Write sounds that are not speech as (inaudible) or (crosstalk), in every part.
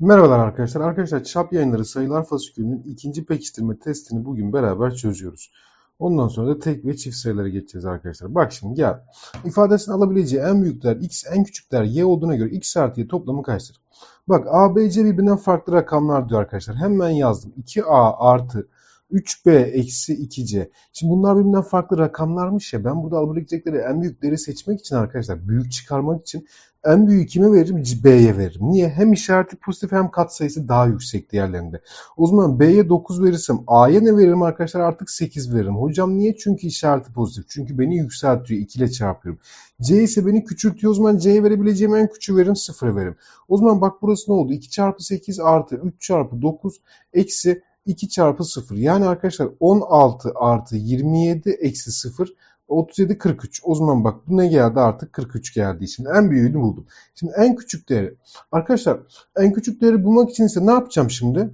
Merhabalar arkadaşlar. Arkadaşlar çap yayınları sayılar fasikülünün ikinci pekiştirme testini bugün beraber çözüyoruz. Ondan sonra da tek ve çift sayılara geçeceğiz arkadaşlar. Bak şimdi gel. İfadesini alabileceği en büyükler x, en küçükler y olduğuna göre x artı y toplamı kaçtır? Bak a, b, c birbirinden farklı rakamlar diyor arkadaşlar. Hemen yazdım. 2a artı 3b eksi 2c. Şimdi bunlar birbirinden farklı rakamlarmış ya. Ben burada alabilecekleri en büyükleri seçmek için arkadaşlar büyük çıkarmak için en büyüğü kime veririm? B'ye veririm. Niye? Hem işareti pozitif hem katsayısı daha yüksek diğerlerinde. O zaman B'ye 9 verirsem A'ya ne veririm arkadaşlar? Artık 8 veririm. Hocam niye? Çünkü işareti pozitif. Çünkü beni yükseltiyor. 2 ile çarpıyorum. C ise beni küçültüyor. O zaman C'ye verebileceğim en küçüğü veririm. 0'a veririm. O zaman bak burası ne oldu? 2 çarpı 8 artı 3 çarpı 9 eksi 2 çarpı 0. Yani arkadaşlar 16 artı 27 eksi 0 37 43. O zaman bak bu ne geldi artık 43 geldi. Şimdi en büyüğünü buldum. Şimdi en küçük değeri. Arkadaşlar en küçük değeri bulmak için ise ne yapacağım şimdi?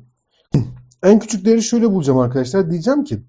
(clears throat) en küçük değeri şöyle bulacağım arkadaşlar. Diyeceğim ki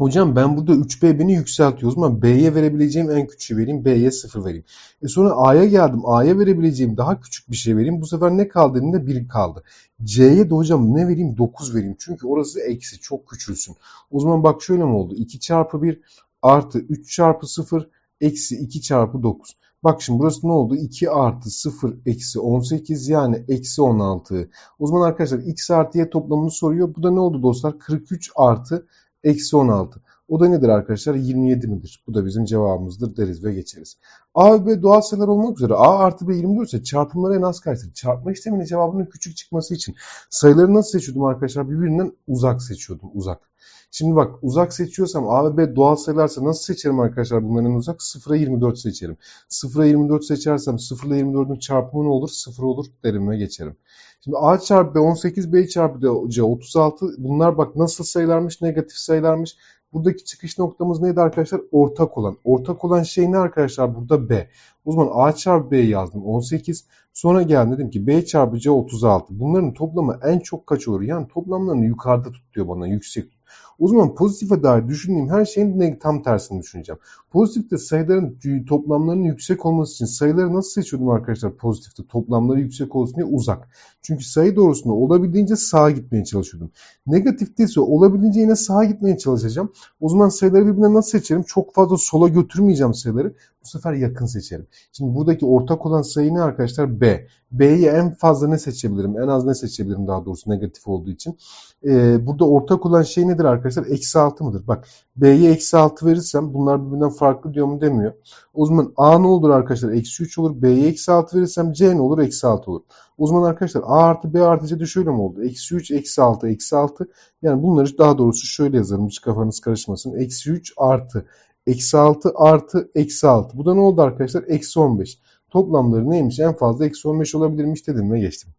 Hocam ben burada 3B beni yükseltiyor. O zaman B'ye verebileceğim en küçüğü vereyim. B'ye 0 vereyim. E sonra A'ya geldim. A'ya verebileceğim daha küçük bir şey vereyim. Bu sefer ne kaldı elimde? 1 kaldı. C'ye de hocam ne vereyim? 9 vereyim. Çünkü orası eksi. Çok küçülsün. O zaman bak şöyle mi oldu? 2 çarpı 1 artı 3 çarpı 0 eksi 2 çarpı 9. Bak şimdi burası ne oldu? 2 artı 0 eksi 18 yani eksi 16. O zaman arkadaşlar x artı y toplamını soruyor. Bu da ne oldu dostlar? 43 artı eksi 16. O da nedir arkadaşlar? 27 midir? Bu da bizim cevabımızdır deriz ve geçeriz. A ve B doğal sayılar olmak üzere A artı B 24 ise çarpımları en az kaçtır? Çarpma işleminin cevabının küçük çıkması için sayıları nasıl seçiyordum arkadaşlar? Birbirinden uzak seçiyordum. Uzak. Şimdi bak uzak seçiyorsam A ve B doğal sayılarsa nasıl seçerim arkadaşlar bunların uzak? 0'a 24 seçerim. 0'a 24 seçersem 0 ile 24'ün çarpımı ne olur? 0 olur derim ve geçerim. Şimdi A çarpı B 18, B çarpı C 36. Bunlar bak nasıl sayılarmış? Negatif sayılarmış. Buradaki çıkış noktamız neydi arkadaşlar? Ortak olan. Ortak olan şey ne arkadaşlar? Burada B. O zaman A çarpı B yazdım 18. Sonra geldim dedim ki B çarpı C 36. Bunların toplamı en çok kaç olur? Yani toplamlarını yukarıda tut diyor bana. Yüksek o zaman pozitife dair düşündüğüm her şeyin tam tersini düşüneceğim. Pozitifte sayıların toplamlarının yüksek olması için sayıları nasıl seçiyordum arkadaşlar pozitifte? Toplamları yüksek olsun diye uzak. Çünkü sayı doğrusunda olabildiğince sağa gitmeye çalışıyordum. Negatifte ise olabildiğince yine sağa gitmeye çalışacağım. O zaman sayıları birbirine nasıl seçerim? Çok fazla sola götürmeyeceğim sayıları. Bu sefer yakın seçerim. Şimdi buradaki ortak olan sayı ne arkadaşlar? B. B'yi en fazla ne seçebilirim? En az ne seçebilirim daha doğrusu negatif olduğu için. Ee, burada ortak olan şey nedir arkadaşlar? Eksi 6 mıdır? Bak B'ye eksi 6 verirsem bunlar birbirinden farklı diyor mu demiyor. O zaman A ne olur arkadaşlar? Eksi 3 olur. B'ye eksi 6 verirsem C ne olur? Eksi 6 olur. O zaman arkadaşlar A artı B artı C de şöyle mi oldu? Eksi 3, eksi 6, eksi 6. Yani bunları daha doğrusu şöyle yazarım. Hiç kafanız karışmasın. Eksi 3 artı Eksi 6 artı eksi 6. Bu da ne oldu arkadaşlar? Eksi 15. Toplamları neymiş? En fazla eksi 15 olabilirmiş dedim ve geçtim.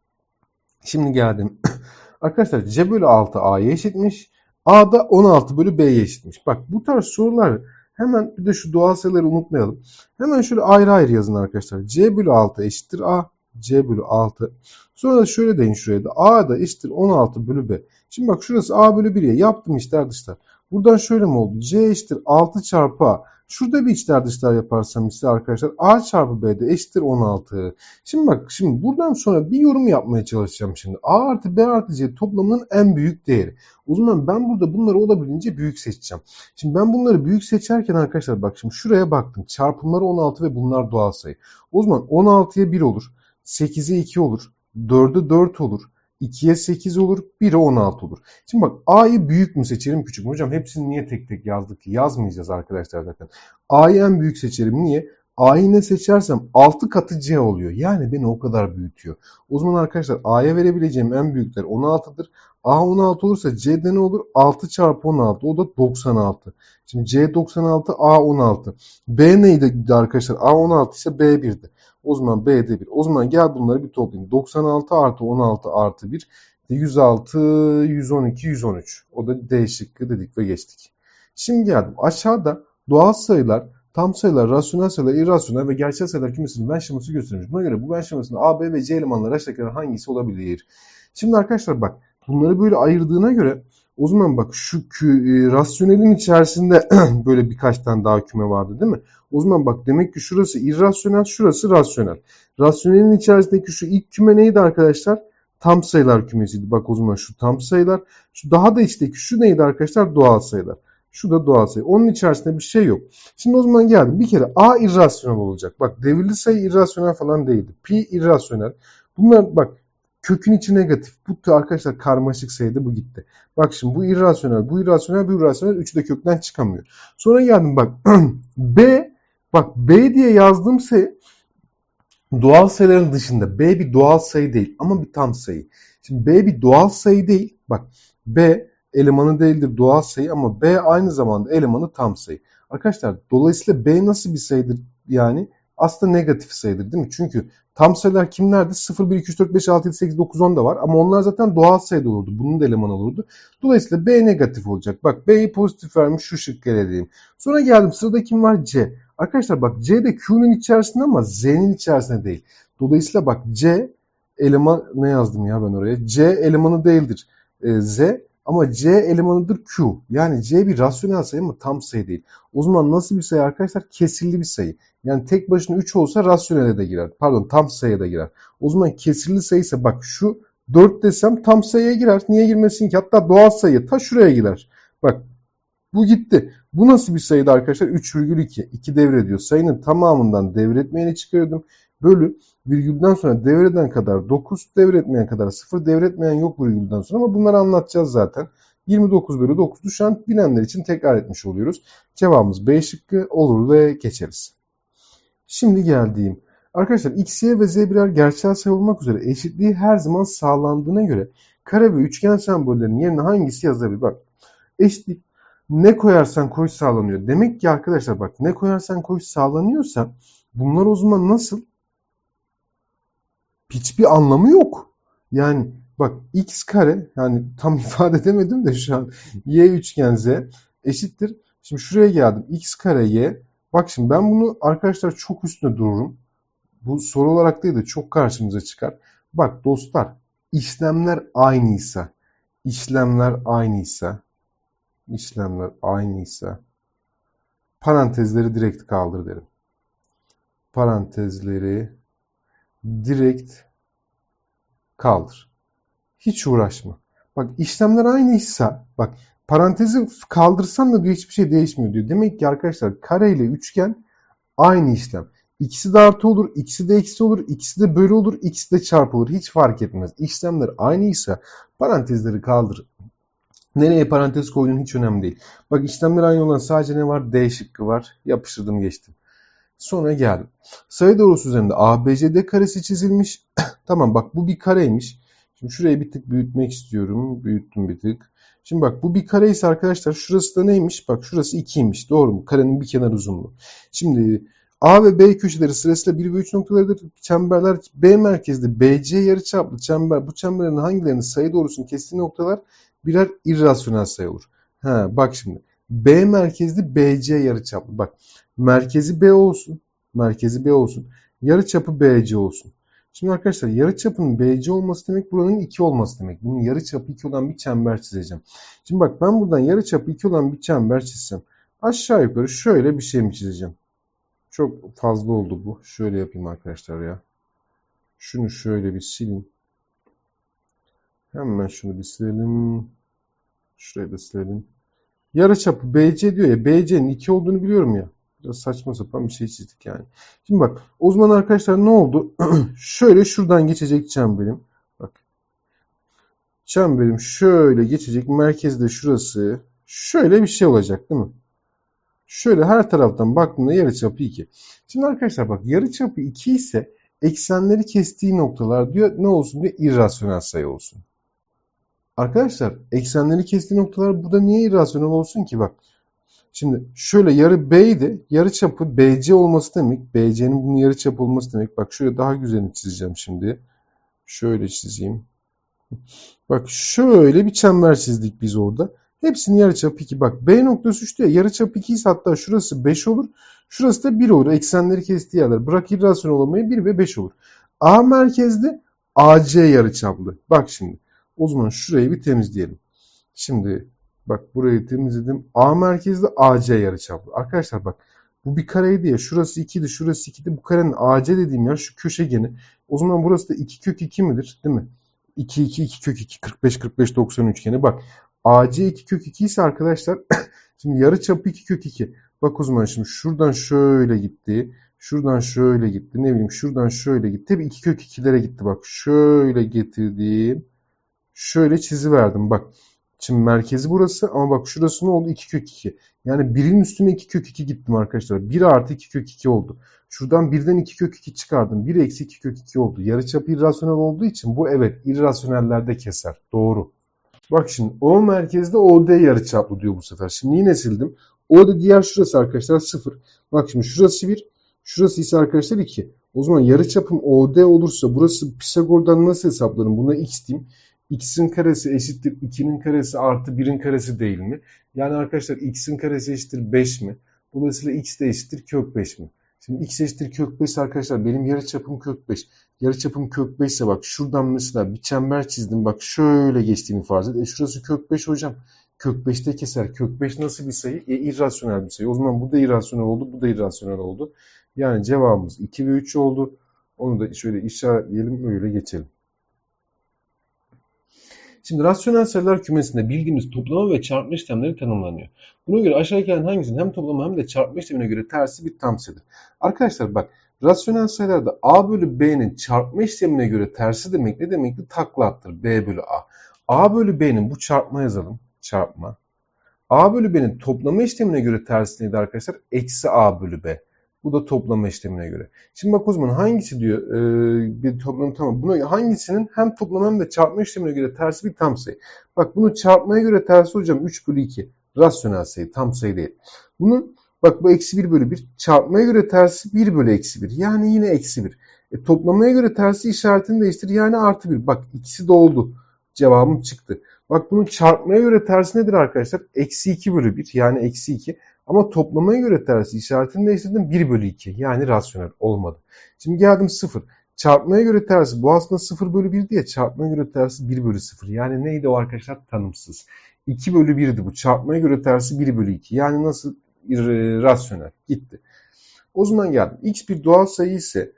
Şimdi geldim. (clears throat) arkadaşlar C bölü 6 A'ya eşitmiş. A da 16 bölü B'ye eşitmiş. Bak bu tarz sorular hemen bir de şu doğal sayıları unutmayalım. Hemen şöyle ayrı ayrı yazın arkadaşlar. C bölü 6 eşittir A. C bölü 6. Sonra da şöyle deyin şuraya da. A da eşittir 16 bölü B. Şimdi bak şurası A bölü 1'ye yaptım içler dışlar. Buradan şöyle mi oldu? C eşittir 6 çarpı A. Şurada bir içler dışlar yaparsam ise arkadaşlar A çarpı B de eşittir 16. Şimdi bak şimdi buradan sonra bir yorum yapmaya çalışacağım şimdi. A artı B artı C toplamının en büyük değeri. O zaman ben burada bunları olabildiğince büyük seçeceğim. Şimdi ben bunları büyük seçerken arkadaşlar bak şimdi şuraya baktım. Çarpımları 16 ve bunlar doğal sayı. O zaman 16'ya 1 olur. 8'e 2 olur. 4'e 4 olur. 2'ye 8 olur, 1'e 16 olur. Şimdi bak A'yı büyük mü seçerim küçük mü? Hocam hepsini niye tek tek yazdık ki? Yazmayacağız arkadaşlar zaten. A'yı en büyük seçerim. Niye? A'yı ne seçersem 6 katı C oluyor. Yani beni o kadar büyütüyor. O zaman arkadaşlar A'ya verebileceğim en büyükler 16'dır. A 16 olursa C'de ne olur? 6 çarpı 16. O da 96. Şimdi C 96, A 16. B neydi arkadaşlar? A 16 ise B 1'di. O zaman B'de 1. O zaman gel bunları bir toplayayım. 96 artı 16 artı 1. 106, 112, 113. O da D şıkkı dedik ve geçtik. Şimdi geldim. Aşağıda doğal sayılar, tam sayılar, rasyonel sayılar, irrasyonel ve gerçel sayılar kümesinin ben şeması gösterilmiş. Buna göre bu ben şemasında A, B ve C elemanları aşağıdaki hangisi olabilir? Şimdi arkadaşlar bak bunları böyle ayırdığına göre o zaman bak şu kü, e, rasyonelin içerisinde (clears throat) böyle birkaç tane daha küme vardı değil mi? O zaman bak demek ki şurası irrasyonel, şurası rasyonel. Rasyonelin içerisindeki şu ilk küme neydi arkadaşlar? tam sayılar kümesiydi. Bak o zaman şu tam sayılar. Şu daha da içteki şu neydi arkadaşlar? Doğal sayılar. Şu da doğal sayı. Onun içerisinde bir şey yok. Şimdi o zaman geldim. Bir kere A irrasyonel olacak. Bak devirli sayı irrasyonel falan değildi. Pi irrasyonel. Bunlar bak kökün içi negatif. Bu arkadaşlar karmaşık sayıda bu gitti. Bak şimdi bu irrasyonel, bu irrasyonel, bu irrasyonel. Üçü de kökten çıkamıyor. Sonra geldim bak (clears throat) B bak B diye yazdığım sayı doğal sayıların dışında. B bir doğal sayı değil ama bir tam sayı. Şimdi B bir doğal sayı değil. Bak B elemanı değildir doğal sayı ama B aynı zamanda elemanı tam sayı. Arkadaşlar dolayısıyla B nasıl bir sayıdır yani? Aslında negatif sayıdır değil mi? Çünkü tam sayılar kimlerdi? 0, 1, 2, 3, 4, 5, 6, 7, 8, 9, 10 da var. Ama onlar zaten doğal sayıda olurdu. Bunun da elemanı olurdu. Dolayısıyla B negatif olacak. Bak B'yi pozitif vermiş şu şık elediğim. Sonra geldim sırada kim var? C. Arkadaşlar bak C de Q'nun içerisinde ama Z'nin içerisinde değil. Dolayısıyla bak C eleman ne yazdım ya ben oraya? C elemanı değildir. E, Z ama C elemanıdır Q. Yani C bir rasyonel sayı ama tam sayı değil. O zaman nasıl bir sayı arkadaşlar? Kesirli bir sayı. Yani tek başına 3 olsa rasyonele de girer. Pardon tam sayıya da girer. O zaman kesirli sayı ise bak şu 4 desem tam sayıya girer. Niye girmesin ki? Hatta doğal sayı ta şuraya girer. Bak bu gitti. Bu nasıl bir sayıydı arkadaşlar? 3,2. 2 devrediyor. Sayının tamamından devretmeyeni çıkarıyordum. Bölü virgülden sonra devreden kadar 9, devretmeyen kadar 0, devretmeyen yok virgülden sonra ama bunları anlatacağız zaten. 29 bölü 9'du şu an bilenler için tekrar etmiş oluyoruz. Cevabımız B şıkkı olur ve geçeriz. Şimdi geldiğim. Arkadaşlar x, y ve z birer gerçel sayı olmak üzere eşitliği her zaman sağlandığına göre kare ve üçgen sembollerinin yerine hangisi yazılabilir? Bak eşitlik ne koyarsan koy sağlanıyor. Demek ki arkadaşlar bak ne koyarsan koy sağlanıyorsa bunlar o zaman nasıl? Hiçbir anlamı yok. Yani bak x kare yani tam (laughs) ifade edemedim de şu an y üçgen z eşittir. Şimdi şuraya geldim. x kare y. Bak şimdi ben bunu arkadaşlar çok üstüne dururum. Bu soru olarak değil de çok karşımıza çıkar. Bak dostlar işlemler aynıysa işlemler aynıysa işlemler aynıysa parantezleri direkt kaldır derim. Parantezleri direkt kaldır. Hiç uğraşma. Bak işlemler aynıysa bak parantezi kaldırsan da diyor hiçbir şey değişmiyor diyor. Demek ki arkadaşlar kare ile üçgen aynı işlem. İkisi de artı olur, ikisi de eksi olur, ikisi de bölü olur, ikisi de çarpı olur. Hiç fark etmez. İşlemler aynıysa parantezleri kaldır. Nereye parantez koyduğun hiç önemli değil. Bak işlemler aynı olan sadece ne var? D şıkkı var. Yapıştırdım geçtim. Sonra geldim. Sayı doğrusu üzerinde ABCD karesi çizilmiş. (coughs) tamam bak bu bir kareymiş. Şimdi şurayı bir tık büyütmek istiyorum. Büyüttüm bir tık. Şimdi bak bu bir kare ise arkadaşlar şurası da neymiş? Bak şurası 2'ymiş. Doğru mu? Karenin bir kenar uzunluğu. Şimdi A ve B köşeleri sırasıyla 1 ve 3 noktalarıdır. Çemberler B merkezli BC yarıçaplı çember. Bu çemberlerin hangilerinin sayı doğrusunun kestiği noktalar birer irrasyonel sayı olur. Ha, bak şimdi. B merkezli BC yarıçaplı. Bak merkezi B olsun. Merkezi B olsun. Yarıçapı BC olsun. Şimdi arkadaşlar yarıçapının BC olması demek buranın 2 olması demek. Bunun yarıçapı 2 olan bir çember çizeceğim. Şimdi bak ben buradan yarıçapı 2 olan bir çember çizsem aşağı yukarı şöyle bir şey mi çizeceğim? Çok fazla oldu bu. Şöyle yapayım arkadaşlar ya. Şunu şöyle bir sileyim. Hemen şunu bir silelim. Şurayı da silelim. Yarıçapı BC diyor ya. BC'nin 2 olduğunu biliyorum ya. Saçma sapan bir şey çizdik yani. Şimdi bak o zaman arkadaşlar ne oldu? (clears throat) şöyle şuradan geçecek çemberim. Bak. Çemberim şöyle geçecek. Merkezde şurası. Şöyle bir şey olacak değil mi? Şöyle her taraftan baktığımda yarıçapı 2. Şimdi arkadaşlar bak yarıçapı 2 ise eksenleri kestiği noktalar diyor ne olsun diyor irrasyonel sayı olsun. Arkadaşlar eksenleri kestiği noktalar burada niye irrasyonel olsun ki bak. Şimdi şöyle yarı B'ydi. Yarı çapı BC olması demek. BC'nin bunun yarı çapı olması demek. Bak şöyle daha güzelini çizeceğim şimdi. Şöyle çizeyim. Bak şöyle bir çember çizdik biz orada. Hepsinin yarıçapı 2. Bak B noktası 3 diye yarıçapı 2 ise hatta şurası 5 olur. Şurası da 1 olur. Eksenleri kestiği yerler. Bırak irrasyonel olmayı 1 ve 5 olur. A merkezde AC yarıçaplı. Bak şimdi. O zaman şurayı bir temizleyelim. Şimdi bak burayı temizledim. A merkezde AC yarıçaplı. Arkadaşlar bak bu bir kareydi ya. Şurası 2'di, şurası 2'di. Bu karenin AC dediğim yer şu köşegeni. O zaman burası da 2 kök 2 midir? Değil mi? 2 2 2 kök 2 45 45 90 üçgeni. Bak AC 2 kök 2 ise arkadaşlar (coughs) şimdi yarı çapı 2 kök 2. Bak o zaman şimdi şuradan şöyle gitti. Şuradan şöyle gitti. Ne bileyim şuradan şöyle gitti. Tabii 2 kök 2'lere gitti. Bak şöyle getirdim. Şöyle çizi verdim. Bak Şimdi merkezi burası ama bak şurası ne oldu? 2 kök 2. Yani 1'in üstüne 2 kök 2 gittim arkadaşlar. 1 artı 2 kök 2 oldu. Şuradan 1'den 2 kök 2 çıkardım. 1 eksi 2 kök 2 oldu. Yarıçapı irrasyonel olduğu için bu evet irrasyonellerde keser. Doğru. Bak şimdi O merkezde OD yarıçaplı diyor bu sefer. Şimdi yine sildim. OD diğer şurası arkadaşlar 0. Bak şimdi şurası 1. Şurası ise arkadaşlar 2. O zaman yarıçapım OD olursa burası Pisagor'dan nasıl hesaplarım? Buna x diyeyim x'in karesi eşittir 2'nin karesi artı 1'in karesi değil mi? Yani arkadaşlar x'in karesi eşittir 5 mi? Dolayısıyla x de eşittir kök 5 mi? Şimdi x eşittir kök 5 arkadaşlar benim yarıçapım kök 5. Yarıçapım kök 5 ise bak şuradan mesela bir çember çizdim. Bak şöyle geçtiğimi farz et. E şurası kök 5 hocam. Kök 5'te keser. Kök 5 nasıl bir sayı? E irrasyonel bir sayı. O zaman bu da irrasyonel oldu. Bu da irrasyonel oldu. Yani cevabımız 2 ve 3 oldu. Onu da şöyle işaretleyelim öyle geçelim. Şimdi rasyonel sayılar kümesinde bildiğimiz toplama ve çarpma işlemleri tanımlanıyor. Buna göre aşağıdakilerin hangisinin hem toplama hem de çarpma işlemine göre tersi bir tam sayıdır? Arkadaşlar bak rasyonel sayılarda a bölü b'nin çarpma işlemine göre tersi demek ne demekti? Takla attır b bölü a. a bölü b'nin bu çarpma yazalım. Çarpma. a bölü b'nin toplama işlemine göre tersi neydi arkadaşlar? Eksi a bölü b. Bu da toplama işlemine göre. Şimdi bak o hangisi diyor e, bir toplam tamam. Buna hangisinin hem toplama hem de çarpma işlemine göre tersi bir tam sayı. Bak bunu çarpmaya göre tersi hocam 3 bölü 2. Rasyonel sayı tam sayı değil. Bunun bak bu eksi 1 bölü 1. Çarpmaya göre tersi 1 bölü eksi 1. Yani yine eksi 1. E, toplamaya göre tersi işaretini değiştir. Yani artı 1. Bak ikisi de oldu. Cevabım çıktı. Bak bunun çarpmaya göre tersi nedir arkadaşlar? Eksi 2 bölü 1 yani eksi 2. Ama toplamaya göre tersi işaretini değiştirdim 1 bölü 2 yani rasyonel olmadı. Şimdi geldim 0. Çarpmaya göre tersi bu aslında 0 bölü 1 diye çarpmaya göre tersi 1 bölü 0. Yani neydi o arkadaşlar? Tanımsız. 2 bölü 1'di bu. Çarpmaya göre tersi 1 bölü 2. Yani nasıl rasyonel? Gitti. O zaman geldim. X bir doğal sayı ise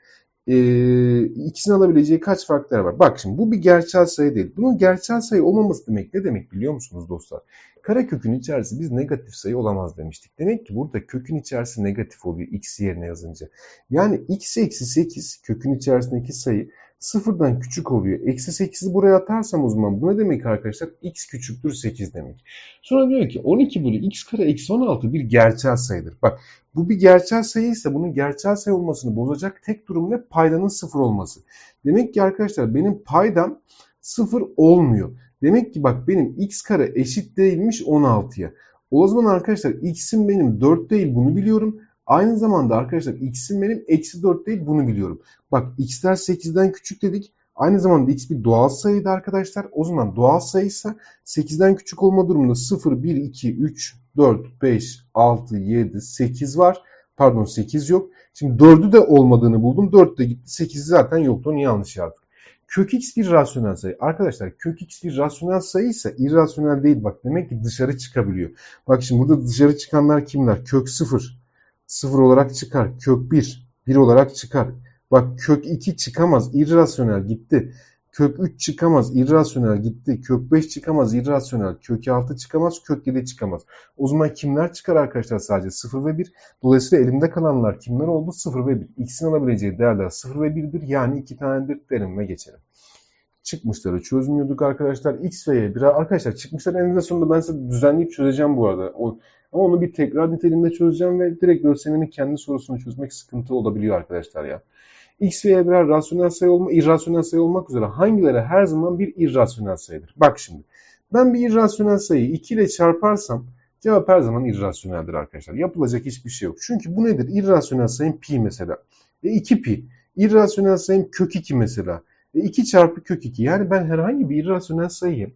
e, ikisini alabileceği kaç faktör var? Bak şimdi bu bir gerçel sayı değil. Bunun gerçel sayı olmaması demek ne demek biliyor musunuz dostlar? Kara kökün içerisi biz negatif sayı olamaz demiştik. Demek ki burada kökün içerisi negatif oluyor x yerine yazınca. Yani x eksi 8 kökün içerisindeki sayı sıfırdan küçük oluyor. Eksi 8'i buraya atarsam o zaman bu ne demek arkadaşlar? x küçüktür 8 demek. Sonra diyor ki 12 bölü x kare eksi 16 bir gerçel sayıdır. Bak bu bir gerçel sayı ise bunun gerçel sayı olmasını bozacak tek durum ne? Paydanın sıfır olması. Demek ki arkadaşlar benim paydam sıfır olmuyor. Demek ki bak benim x kare eşit değilmiş 16'ya. O zaman arkadaşlar x'im benim 4 değil bunu biliyorum. Aynı zamanda arkadaşlar x'im benim eksi 4 değil bunu biliyorum. Bak x'ler 8'den küçük dedik. Aynı zamanda x bir doğal sayıydı arkadaşlar. O zaman doğal sayıysa 8'den küçük olma durumunda 0, 1, 2, 3, 4, 5, 6, 7, 8 var. Pardon 8 yok. Şimdi 4'ü de olmadığını buldum. 4 de gitti. 8'i zaten yoktu. Onu yanlış yazdık. Kök x bir rasyonel sayı. Arkadaşlar kök x bir rasyonel sayı ise irrasyonel değil. Bak demek ki dışarı çıkabiliyor. Bak şimdi burada dışarı çıkanlar kimler? Kök 0. 0 olarak çıkar. Kök 1. 1 olarak çıkar. Bak kök 2 çıkamaz. irrasyonel gitti. Kök 3 çıkamaz. irrasyonel gitti. Kök 5 çıkamaz. irrasyonel. Kök 6 çıkamaz. Kök 7 çıkamaz. O zaman kimler çıkar arkadaşlar sadece? 0 ve 1. Dolayısıyla elimde kalanlar kimler oldu? 0 ve 1. X'in alabileceği değerler 0 ve 1'dir. Yani 2 tanedir derim ve geçelim. Çıkmışları çözmüyorduk arkadaşlar. X ve Y. Biraz arkadaşlar çıkmışlar eninde sonunda ben size düzenleyip çözeceğim bu arada. O, ama onu bir tekrar niteliğinde çözeceğim ve direkt ÖSYM'nin kendi sorusunu çözmek sıkıntı olabiliyor arkadaşlar ya. X ve Y birer rasyonel sayı olma, irrasyonel sayı olmak üzere hangileri her zaman bir irrasyonel sayıdır? Bak şimdi. Ben bir irrasyonel sayıyı 2 ile çarparsam cevap her zaman irrasyoneldir arkadaşlar. Yapılacak hiçbir şey yok. Çünkü bu nedir? İrrasyonel sayım pi mesela. E 2 pi. İrrasyonel sayım kök 2 mesela. E 2 çarpı kök 2. Yani ben herhangi bir irrasyonel sayıyı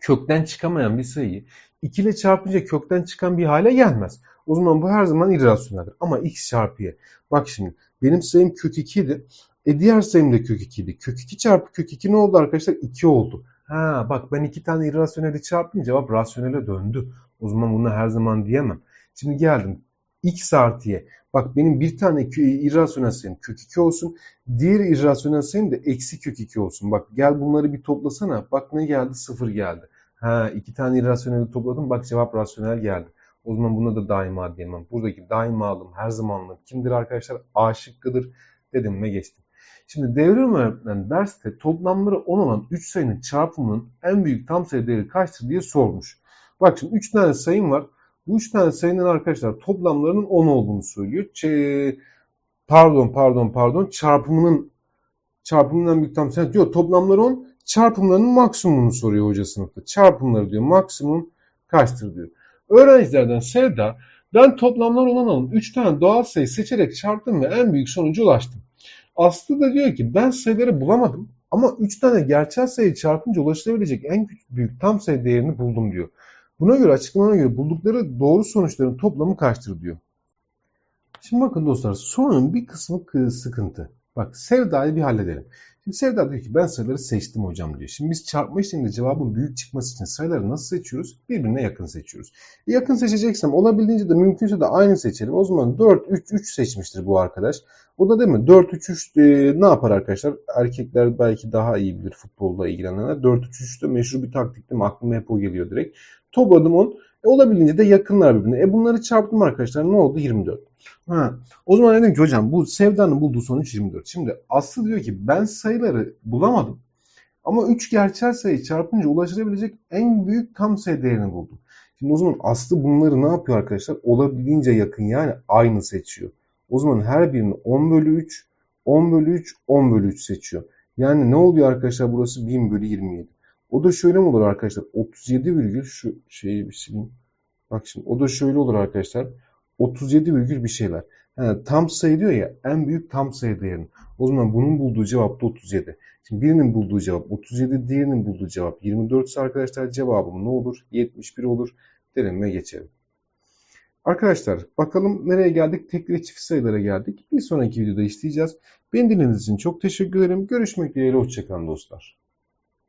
kökten çıkamayan bir sayıyı 2 ile çarpınca kökten çıkan bir hale gelmez. O zaman bu her zaman irrasyoneldir. Ama x çarpı y. Bak şimdi benim sayım kök 2 idi. E diğer sayım da kök 2 idi. Kök 2 çarpı kök 2 ne oldu arkadaşlar? 2 oldu. Ha bak ben iki tane irrasyoneli çarptım cevap rasyonele döndü. O zaman bunu her zaman diyemem. Şimdi geldim. X artı. Bak benim bir tane irrasyonel sayım kök 2 olsun. Diğer irrasyonel sayım da eksi kök 2 olsun. Bak gel bunları bir toplasana. Bak ne geldi? 0 geldi. Ha iki tane irrasyoneli topladım. Bak cevap rasyonel geldi. O zaman buna da daima diyemem. Buradaki daimalım her zamanlık kimdir arkadaşlar? A şıkkıdır dedim ve geçtim. Şimdi devrim öğretmen derste toplamları 10 olan 3 sayının çarpımının en büyük tam sayı değeri kaçtır diye sormuş. Bak şimdi 3 tane sayım var. Bu 3 tane sayının arkadaşlar toplamlarının 10 olduğunu söylüyor. Ç- pardon pardon pardon çarpımının en büyük tam sayı diyor. Toplamları 10 çarpımlarının maksimumunu soruyor hoca sınıfta. Çarpımları diyor maksimum kaçtır diyor. Öğrencilerden Sevda ben toplamlar olan alan 3 tane doğal sayı seçerek çarptım ve en büyük sonuca ulaştım. Aslı da diyor ki ben sayıları bulamadım ama 3 tane gerçel sayı çarpınca ulaşılabilecek en büyük tam sayı değerini buldum diyor. Buna göre açıklamana göre buldukları doğru sonuçların toplamı kaçtır diyor. Şimdi bakın dostlar sorunun bir kısmı kı- sıkıntı. Bak Sevda'yı bir halledelim. Şimdi Sevda diyor ki ben sayıları seçtim hocam diyor. Şimdi biz çarpma işleminde cevabın büyük çıkması için sayıları nasıl seçiyoruz? Birbirine yakın seçiyoruz. E, yakın seçeceksem olabildiğince de mümkünse de aynı seçelim. O zaman 4, 3, 3 seçmiştir bu arkadaş. O da değil mi? 4, 3, 3 e, ne yapar arkadaşlar? Erkekler belki daha iyi bilir futbolla ilgilenenler. 4, 3, 3 de meşhur bir taktik değil mi? Aklıma hep o geliyor direkt. Topladım 10. E, olabildiğince de yakınlar birbirine. E bunları çarptım arkadaşlar. Ne oldu? 24. Ha. O zaman dedim ki hocam bu Sevda'nın bulduğu sonuç 24. Şimdi Aslı diyor ki ben sayıları bulamadım. Ama 3 gerçel sayı çarpınca ulaşılabilecek en büyük tam sayı değerini buldum. Şimdi o zaman Aslı bunları ne yapıyor arkadaşlar? Olabildiğince yakın yani aynı seçiyor. O zaman her birini 10 bölü 3, 10 bölü 3, 10 bölü 3 seçiyor. Yani ne oluyor arkadaşlar burası 1000 bölü 27. O da şöyle mi olur arkadaşlar? 37 virgül şu şeyi bir sileyim. Bak şimdi o da şöyle olur arkadaşlar. 37 virgül bir şeyler. Yani tam sayı diyor ya en büyük tam sayı değerini. O zaman bunun bulduğu cevap da 37. Şimdi birinin bulduğu cevap 37, diğerinin bulduğu cevap 24 ise arkadaşlar cevabım ne olur? 71 olur. Derim ve geçelim. Arkadaşlar bakalım nereye geldik? Tek ve çift sayılara geldik. Bir sonraki videoda işleyeceğiz. Beni dinlediğiniz için çok teşekkür ederim. Görüşmek dileğiyle. Hoşçakalın dostlar.